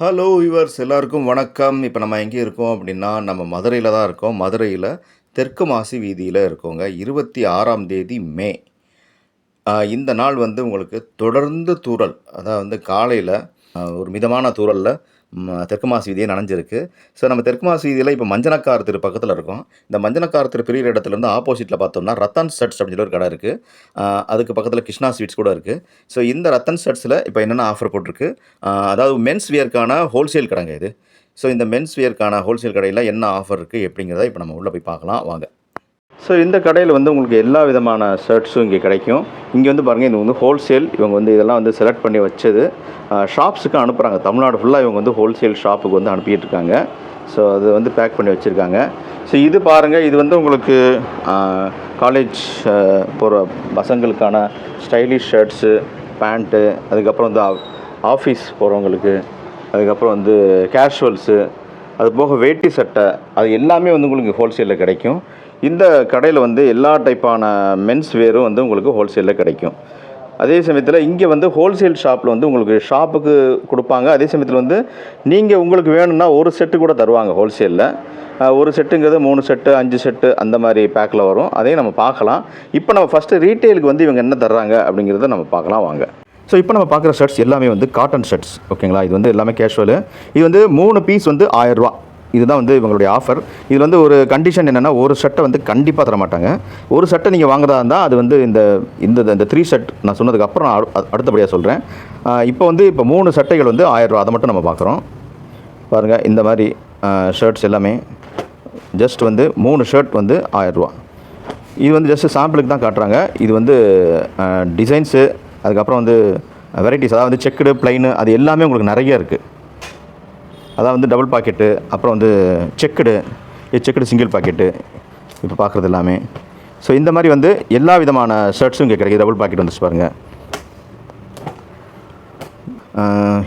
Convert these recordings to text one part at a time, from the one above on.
Hello yours எல்லாருக்கும் வணக்கம். இப்போ நம்ம எங்கே இருக்கோம் அப்படின்னா நம்ம மதுரையில் தான் இருக்கோம். மதுரையில் தெற்கு மாசி வீதியில் இருக்கோங்க. இருபத்தி ஆறாம் தேதி மே. இந்த நாள் வந்து உங்களுக்கு தொடர்ந்து தூறல். அதாவது வந்து காலையில் ஒரு மிதமான தூறலில் தெற்கு மாசி வீதியை நனைஞ்சிருக்கு. ஸோ நம்ம தெற்கு மாசி வீதியில் இப்போ மஞ்சனக்கார் திரு பக்கத்தில் இருக்கோம். இந்த மஞ்சனக்கார் திரு பிரியிற இடத்துலேருந்து ஆப்போசிட்டில் பார்த்தோம்னா ரத்தன் சட்ஸ் அப்படின்னு சொல்லி ஒரு கடை இருக்குது அதுக்கு பக்கத்தில் கிருஷ்ணா ஸ்வீட்ஸ் கூட இருக்குது ஸோ இந்த ரத்தன் சட்ஸில் இப்போ என்னென்ன ஆஃபர் போட்டிருக்கு? அதாவது மென்ஸ் வியர்க்கான ஹோல்சேல் கடைங்க இது. ஸோ இந்த மென்ஸ் வியர்க்கான ஹோல்சேல் கடையில் என்ன ஆஃபர் இருக்குது எப்படிங்கிறத இப்போ நம்ம உள்ளே போய் பார்க்கலாம். வாங்க. ஸோ இந்த கடையில் வந்து உங்களுக்கு எல்லா விதமான ஷர்ட்ஸும் இங்கே கிடைக்கும். இங்கே வந்து பாருங்கள் இது வந்து ஹோல்சேல் இவங்க வந்து இதெல்லாம் வந்து செலக்ட் பண்ணி வச்சது. ஷாப்ஸுக்கு அனுப்புகிறாங்க தமிழ்நாடு ஃபுல்லாக இவங்க வந்து ஹோல்சேல் ஷாப்புக்கு வந்து அனுப்பிட்டு இருக்காங்க. ஸோ அது வந்து பேக் பண்ணி வச்சுருக்காங்க. ஸோ இது பாருங்கள் இது வந்து உங்களுக்கு காலேஜ் போகிற பசங்களுக்கான ஸ்டைலிஷ் ஷர்ட்ஸு பேண்ட்டு அதுக்கப்புறம் வந்து ஆஃபீஸ் போகிறவங்களுக்கு அதுக்கப்புறம் வந்து கேஷுவல்ஸு அது போக வேட்டி சட்டை அது எல்லாமே வந்து உங்களுக்கு ஹோல்சேலில் கிடைக்கும். இந்த கடையில் வந்து எல்லா டைப்பான மென்ஸ் வேரும் வந்து உங்களுக்கு ஹோல்சேலில் கிடைக்கும். அதே சமயத்தில் இங்கே வந்து ஹோல்சேல் ஷாப்பில் வந்து உங்களுக்கு ஷாப்புக்கு கொடுப்பாங்க. அதே சமயத்தில் வந்து நீங்கள் உங்களுக்கு வேணும்னா ஒரு செட்டு கூட தருவாங்க ஹோல்சேலில் ஒரு செட்டுங்கிறது மூணு செட்டு அஞ்சு செட்டு அந்த மாதிரி பேக்கில் வரும். அதையும் நம்ம பார்க்கலாம். இப்போ நம்ம ஃபஸ்ட்டு ரீட்டெயிலுக்கு வந்து இவங்க என்ன தர்றாங்க அப்படிங்கிறத நம்ம பார்க்கலாம் வாங்க. ஸோ இப்போ நம்ம பார்க்குற ஷர்ட்ஸ் எல்லாமே வந்து காட்டன் ஷர்ட்ஸ் ஓகேங்களா இது வந்து எல்லாமே கேஷுவலு இது வந்து மூணு பீஸ் வந்து ஆயரூவா இதுதான் வந்து இவங்களுடைய ஆஃபர் இதில் வந்து ஒரு கண்டிஷன் என்னென்னா ஒரு ஷர்ட்டை வந்து கண்டிப்பாக தர மாட்டாங்க ஒரு ஷர்ட்டை நீங்கள் வாங்குறதா இருந்தால் அது வந்து இந்த இந்த இந்த த்ரீ ஷர்ட் நான் சொன்னதுக்கு அப்புறம் நான் அடுத்தபடியாக சொல்கிறேன் இப்போ வந்து இப்போ மூணு சட்டைகள் வந்து ஆயிரரூவா அதை மட்டும் நம்ம பார்க்குறோம் பாருங்கள் இந்த மாதிரி ஷர்ட்ஸ் எல்லாமே. ஜஸ்ட் வந்து மூணு ஷர்ட் வந்து ஆயிரரூவா இது வந்து ஜஸ்ட் சாம்பிளுக்கு தான் காட்டுறாங்க. இது வந்து டிசைன்ஸு அதுக்கப்புறம் வந்து வெரைட்டிஸ் அதாவது செக்குடு பிளைனு அது எல்லாமே உங்களுக்கு நிறைய இருக்குது அதான் வந்து டபுள் பாக்கெட்டு அப்புறம் வந்து செக்குடு செக்குடு சிங்கிள் பாக்கெட்டு இப்போ பார்க்குறது எல்லாமே. ஸோ இந்த மாதிரி வந்து எல்லா விதமான ஷர்ட்ஸும் இங்கே கிடைக்குது. டபுள் பாக்கெட் வந்துச்சு பாருங்கள்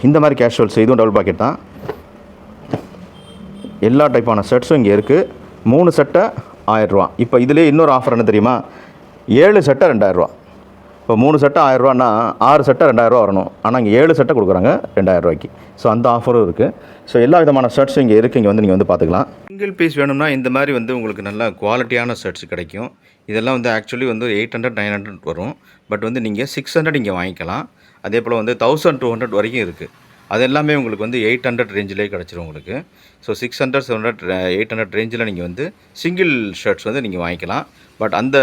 இந்த மாதிரி கேஷுவல்ஸ் இதுவும் டபுள் பாக்கெட் தான். எல்லா டைப்பான ஷர்ட்ஸும் இங்கே இருக்குது மூணு சட்டை ஆயிரரூவா இப்போ இதிலே இன்னொரு ஆஃபர் என்ன தெரியுமா? ஏழு சட்டை ரெண்டாயிரரூவா இப்போ மூணு சட்டை ஆயிரரூவான்னா ஆறு சட்டை ரெண்டாயிரரூவா வரணும். ஆனால் இங்கே ஏழு சட்டை கொடுக்குறாங்க ரெண்டாயிரரூவாய்க்கு. ஸோ அந்த ஆஃபரும் இருக்குது ஸோ எல்லா விதமான ஷர்ட்ஸும் இங்கே இருக்குது இங்கே வந்து நீங்கள் வந்து பார்த்துக்கலாம் சிங்கிள் பீஸ் வேணும்னா இந்த மாதிரி வந்து உங்களுக்கு நல்ல குவாலிட்டியான ஷர்ட்ஸ் கிடைக்கும். இதெல்லாம் வந்து ஆக்சுவலி வந்து எயிட் ஹண்ட்ரட் நைன் ஹண்ட்ரட் வரும். பட் வந்து நீங்கள் சிக்ஸ் ஹண்ட்ரட் இங்கே வாங்கிக்கலாம். அதே போல் வந்து தௌசண்ட் டூ ஹண்ட்ரட் வரைக்கும் இருக்குது அது எல்லாமே உங்களுக்கு வந்து எயிட் ஹண்ட்ரட் ரேஞ்சிலே கிடச்சிரும் உங்களுக்கு. So six hundred seven hundred eight hundred ரேஞ்சில் நீங்கள் வந்து சிங்கிள் ஷர்ட்ஸ் வந்து நீங்கள் வாங்கிக்கலாம். பட் அந்த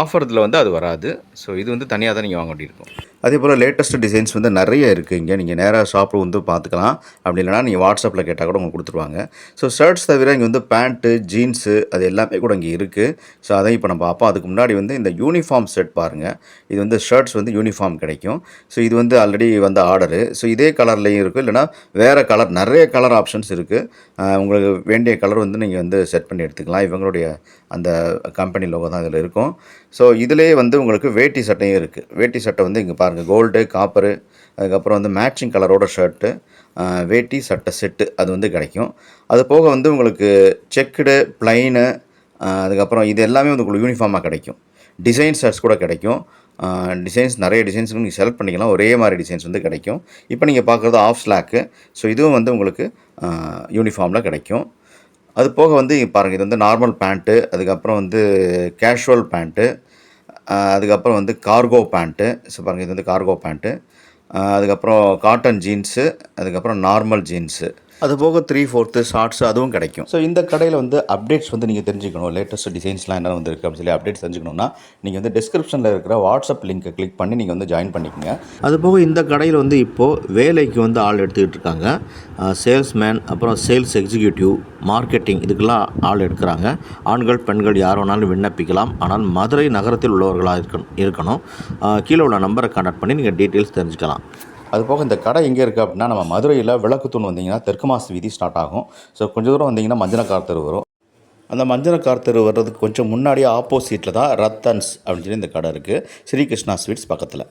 ஆஃபரத்தில் வந்து அது வராது. ஸோ இது வந்து தனியாக தான் நீங்கள் வாங்க வேண்டியிருக்கும். அதே போல் லேட்டஸ்ட் டிசைன்ஸ் வந்து நிறைய இருக்குது இங்கே நீங்கள் நேராக ஷாப்பில் வந்து பார்த்துக்கலாம். அப்படி இல்லைனா நீங்கள் வாட்ஸ்அப்பில் கேட்டால் கூட உங்களுக்கு கொடுத்துருவாங்க. ஸோ ஷர்ட்ஸ் தவிர இங்கே வந்து பேண்ட்டு ஜீன்ஸு அது எல்லாமே கூட இங்கே இருக்குது ஸோ அதையும் இப்போ நம்ம பார்ப்போம். அதுக்கு முன்னாடி வந்து இந்த யூனிஃபார்ம் செட் பாருங்கள் இது வந்து ஷர்ட்ஸ் வந்து யூனிஃபார்ம் கிடைக்கும். ஸோ இது வந்து ஆல்ரெடி வந்த ஆர்டரு ஸோ இதே கலர்லேயும் இருக்குது இல்லைனா வேறு கலர் நிறைய கலர் ஆப்ஷன்ஸ் இருக்குது உங்களுக்கு வேண்டிய கலர் வந்து நீங்கள் வந்து செட் பண்ணி எடுத்துக்கலாம். இவங்களுடைய அந்த கம்பெனி லோகோ தான் இதில் இருக்கும். ஸோ இதிலே வந்து உங்களுக்கு வேட்டி சட்டையும் இருக்குது வேட்டி சட்டை வந்து இங்கே பாருங்கள் கோல்டு காப்பரு அதுக்கப்புறம் வந்து மேட்சிங் கலரோட ஷர்ட்டு வேட்டி சட்டை செட்டு அது வந்து கிடைக்கும். அது போக வந்து உங்களுக்கு செக்குடு ப்ளைனு அதுக்கப்புறம் இது எல்லாமே வந்து உங்களுக்கு யூனிஃபார்மாக கிடைக்கும். டிசைன் ஷர்ட்ஸ் கூட கிடைக்கும். டிசைன்ஸ் நிறைய டிசைன்ஸ் நீங்கள் செலக்ட் பண்ணிக்கலாம். ஒரே மாதிரி டிசைன்ஸ் வந்து கிடைக்கும். இப்போ நீங்கள் பார்க்குறது ஆஃப் ஸ்லாக்கு ஸோ இதுவும் வந்து உங்களுக்கு யூனிஃபார்மில் கிடைக்கும். அது போக வந்து பாருங்கள் இது வந்து நார்மல் பேண்ட்டு அதுக்கப்புறம் வந்து கேஷுவல் பேண்ட்டு அதுக்கப்புறம் வந்து கார்கோ பேண்ட்டு ஸோ பாருங்கள் இது வந்து கார்கோ பேண்ட்டு அதுக்கப்புறம் காட்டன் ஜீன்ஸு அதுக்கப்புறம் நார்மல் ஜீன்ஸு அது போக த்ரீ ஃபோர்த்து ஷார்ட்ஸு அதுவும் கிடைக்கும். ஸோ இந்த கடையில் வந்து அப்டேட்ஸ் வந்து நீங்கள் தெரிஞ்சுக்கணும். லேட்டஸ்ட் டிசைன்ஸ்லாம் என்ன வந்துருக்கு அப்படின்னு சொல்லி அப்டேட்ஸ் தெரிஞ்சுக்கணும்னா நீங்கள் வந்து டிஸ்கிரிப்ஷனில் இருக்கிற வாட்ஸ்அப் லிங்க்கை கிளிக் பண்ணி நீங்கள் வந்து ஜாயின் பண்ணிக்கோங்க. அது போக இந்த கடையில் வந்து இப்போது வேலைக்கு வந்து ஆள் எடுத்துக்கிட்டு இருக்காங்க. சேல்ஸ்மேன் அப்புறம் சேல்ஸ் எக்ஸிக்யூட்டிவ் மார்க்கெட்டிங் இதுக்கெல்லாம் ஆள் எடுக்கிறாங்க. ஆண்கள் பெண்கள் யார் வேணாலும் விண்ணப்பிக்கலாம். ஆனால் மதுரை நகரத்தில் உள்ளவர்களாக இருக்கணும் இருக்கணும். கீழே உள்ள நம்பரை கான்டாக்ட் பண்ணி நீங்கள் டீட்டெயில்ஸ் தெரிஞ்சுக்கலாம். அது போக இந்த கடை எங்கே இருக்குது அப்படின்னா நம்ம மதுரையில் விளக்குத்தூண் வந்தீங்கன்னா தெற்கு மாசு வீதி ஸ்டார்ட் ஆகும். ஸோ கொஞ்சம் தூரம் வந்தீங்கன்னா மஞ்சனக்கார் தெரு வரும். அந்த மஞ்சனக்கார் தெரு வர்றதுக்கு கொஞ்சம் முன்னாடியே ஆப்போசிட்டில் தான் ரத்தன்ஸ் அப்படின்னு சொல்லி இந்த கடை இருக்குது ஸ்ரீகிருஷ்ணா ஸ்வீட்ஸ் பக்கத்தில்.